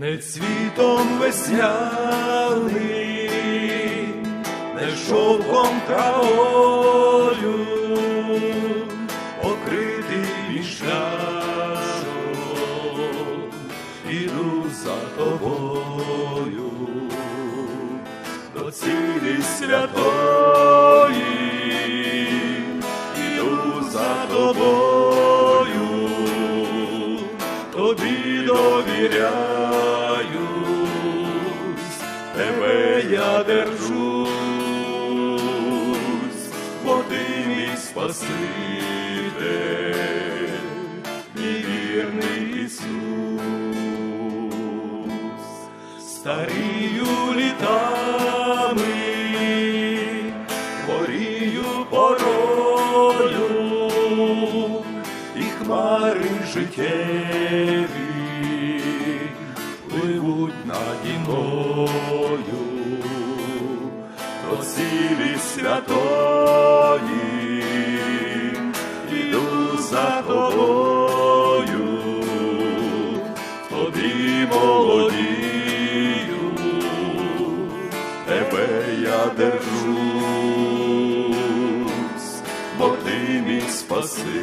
не цвітом весняний, не шовком травою, покритий вішляшом, іду за тобою до цілі святої, іду за тобою, тобі довіряюсь, я держусь, бо ти мій Спаситель, мій вірний Ісус. Старію літами, горію порою, і хмари життєві пливуть наді мною до цілі святої, іду за тобою тобі молодію, тебе я держусь, бо ти мій Спаситель,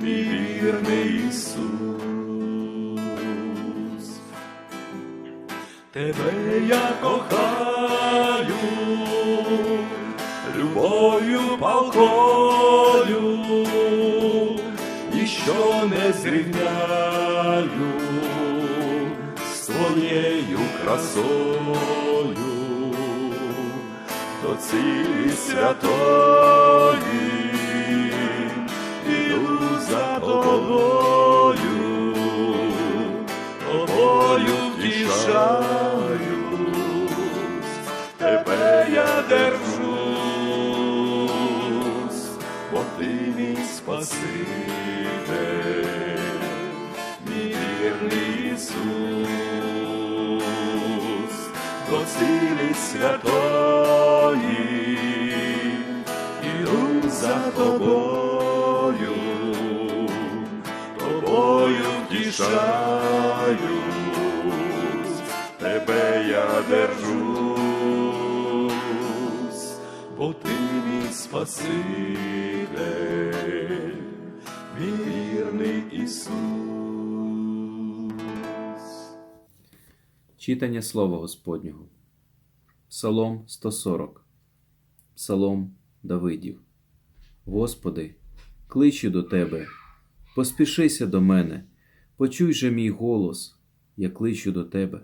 мій вірний Ісус. Тебе я кохаю, любов'ю палкою, ніщо не зрівняю з твоєю красою, до цілі святої, Ісус, до цілі святої, іду за тобою, тобою втішаюсь, тебе я держусь, бо ти мій Спаситель, вірний Ісус. Читання Слова Господнього. Псалом 140. Псалом Давидів. Господи, кличу до Тебе, поспішися до мене, почуй же мій голос, я кличу до Тебе.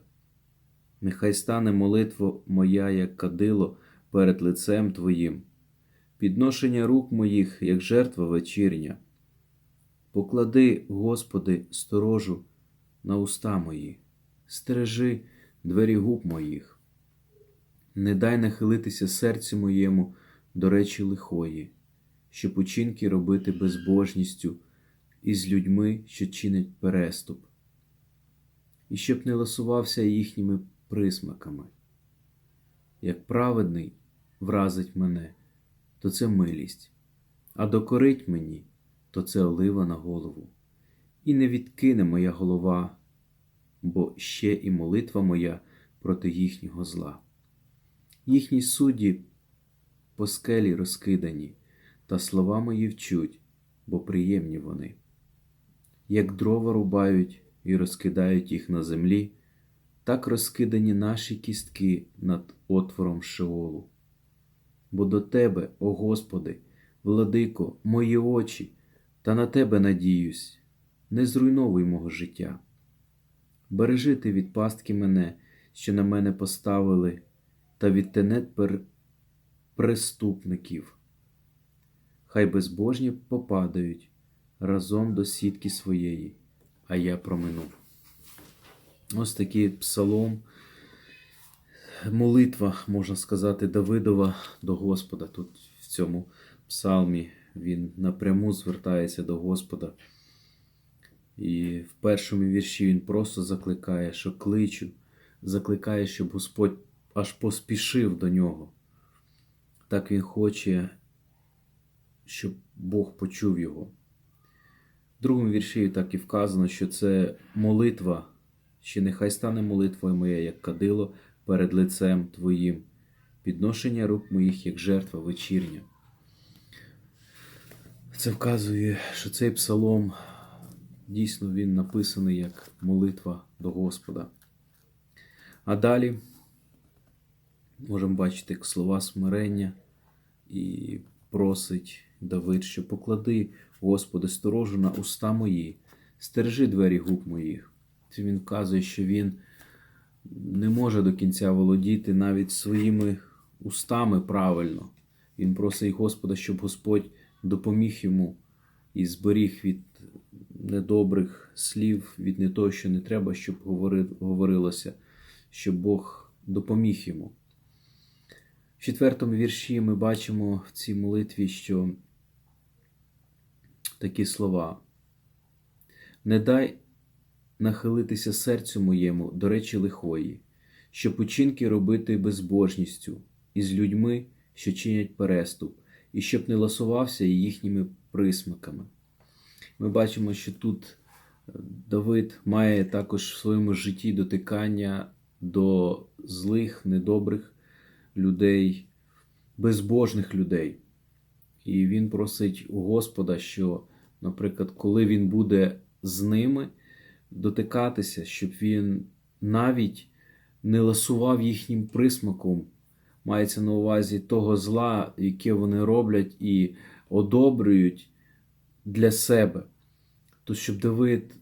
Нехай стане молитва моя, як кадило перед лицем Твоїм, підношення рук моїх, як жертва вечірня. Поклади, Господи, сторожу на уста мої, стережи двері губ моїх. Не дай нахилитися серцю моєму до речі лихої, щоб учинки робити безбожністю із людьми, що чинять переступ, і щоб не ласувався їхніми присмаками. Як праведний вразить мене, то це милість, а докорить мені, то це олива на голову. І не відкине моя голова, бо ще і молитва моя проти їхнього зла. Їхні судді по скелі розкидані, та слова мої вчуть, бо приємні вони. Як дрова рубають і розкидають їх на землі, так розкидані наші кістки над отвором Шеолу. Бо до Тебе, о Господи, владико, мої очі, та на Тебе надіюсь, не зруйновуй мого життя. Бережи ти від пастки мене, що на мене поставили, та від тенет пер... преступників. Хай безбожні попадають разом до сітки своєї, а я проминув. Ось такий псалом, молитва, можна сказати, Давидова до Господа. Тут в цьому псалмі він напряму звертається до Господа. І в першому вірші він просто закликає, що кличу, закликає, щоб Господь аж поспішив до нього. Так він хоче, щоб Бог почув його. В другому вірші так і вказано, що це молитва, що нехай стане молитвою моя, як кадило перед лицем Твоїм, підношення рук моїх, як жертва вечірня. Це вказує, що цей псалом дійсно він написаний як молитва до Господа. А далі можемо бачити як слова смирення і просить Давид, що поклади, Господи, сторожу на уста мої, стержи двері губ моїх. Це він вказує, що він не може до кінця володіти навіть своїми устами правильно. Він просить Господа, щоб Господь допоміг йому і зберіг від недобрих слів, від не того, що не треба, щоб говорилося, щоб Бог допоміг йому. В четвертому вірші ми бачимо в цій молитві, що такі слова. Не дай нахилитися серцю моєму до речі лихої, щоб учинки робити безбожністю із людьми, що чинять переступ, і щоб не ласувався їхніми присмаками. Ми бачимо, що тут е, Давид має також в своєму житті дотикання до злих, недобрих людей, безбожних людей. І він просить у Господа, що, наприклад, коли він буде з ними дотикатися, щоб він навіть не ласував їхнім присмаком, мається на увазі того зла, яке вони роблять і одобрюють для себе. То щоб Давид,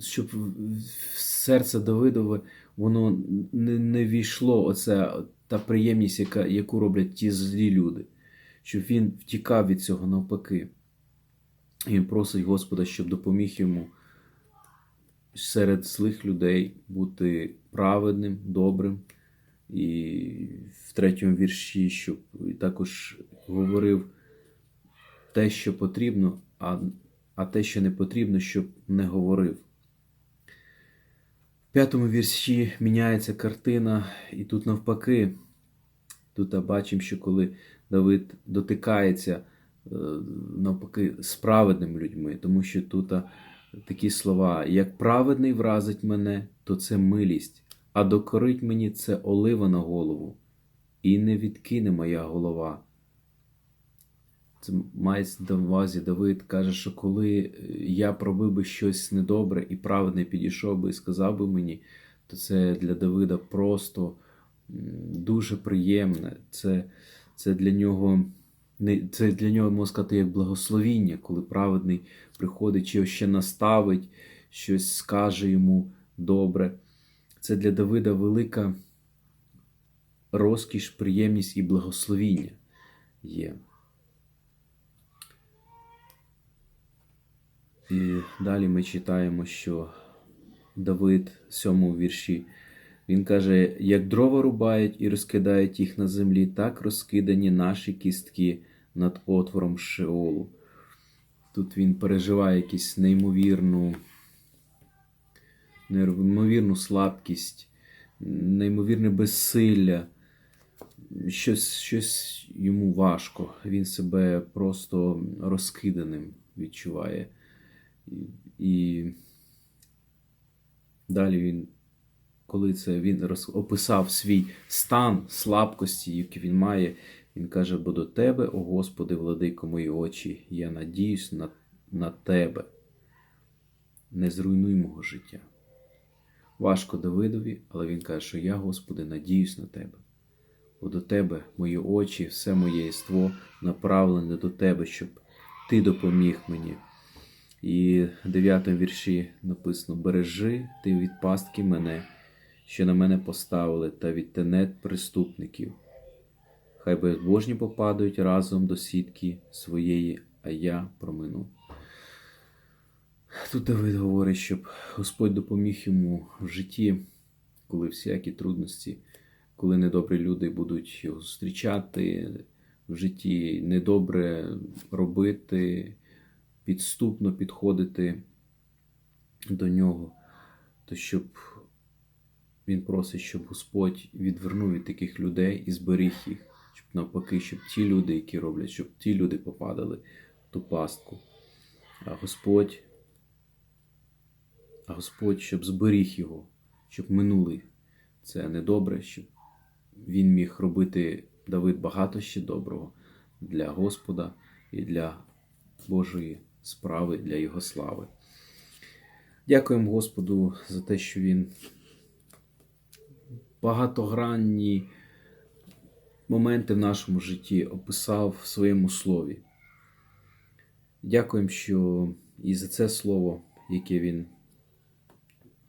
щоб в серце Давидове воно не, не війшло, оце та приємність, яка, яку роблять ті злі люди, щоб він втікав від цього навпаки. І він просить Господа, щоб допоміг йому серед злих людей бути праведним, добрим. І в третьому вірші, щоб також говорив те, що потрібно, а, а те, що не потрібно, щоб не говорив. В п'ятому вірші міняється картина, і тут навпаки, тут бачимо, що коли Давид дотикається е, навпаки з праведними людьми, тому що тут такі слова: як праведний вразить мене, то це милість, а докорить мені це олива на голову, і не відкине моя голова. Це мається на увазі Давид каже, що коли я пробив би щось недобре і праведне підійшов би і сказав би мені, то це для Давида просто дуже приємне. Це, це для нього це для нього можна сказати як благословіння, коли праведний приходить чи ще наставить, щось скаже йому добре. Це для Давида велика розкіш, приємність і благословіння є. І далі ми читаємо, що Давид в сьомому вірші. Він каже: як дрова рубають і розкидають їх на землі, так розкидані наші кістки над отвором Шеолу. Тут він переживає якусь неймовірну, неймовірну слабкість, неймовірне безсилля. Щось, щось йому важко. Він себе просто розкиданим відчуває. І, далі він, коли це він роз, описав свій стан слабкості, який він має, він каже: бо до тебе, о Господи, владико мої очі, я надіюсь на, на тебе. Не зруйнуй мого життя. Важко Давидові, але він каже, що я, Господи, надіюсь на тебе. Бо до тебе мої очі, все моє єство направлене до тебе, щоб ти допоміг мені. І в дев'ятому вірші написано: Бережи ти від пастки мене, що на мене поставили, та від тенет преступників. Хай безбожні попадають разом до сітки своєї, а я промину. Тут Давид говорить, щоб Господь допоміг йому в житті, коли всякі трудності, коли недобрі люди будуть його зустрічати в житті, недобре робити, підступно підходити до нього, то щоб він просить, щоб Господь відвернув від таких людей і зберіг їх, щоб навпаки, щоб ті люди, які роблять, щоб ті люди попадали в ту пастку. А Господь а Господь, щоб зберіг його, щоб минули це недобре, щоб він міг робити Давид багато ще доброго для Господа і для Божої справи, для Його слави. Дякуємо Господу за те, що Він багатогранні моменти в нашому житті описав в своєму слові. Дякуємо, що і за це слово, яке Він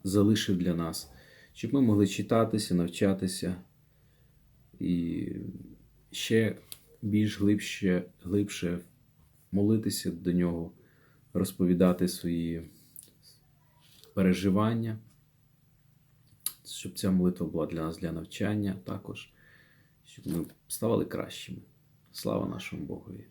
залишив для нас, щоб ми могли читатися, навчатися і ще більш глибше, глибше молитися до нього, розповідати свої переживання, щоб ця молитва була для нас для навчання також, щоб ми ставали кращими. Слава нашому Богові.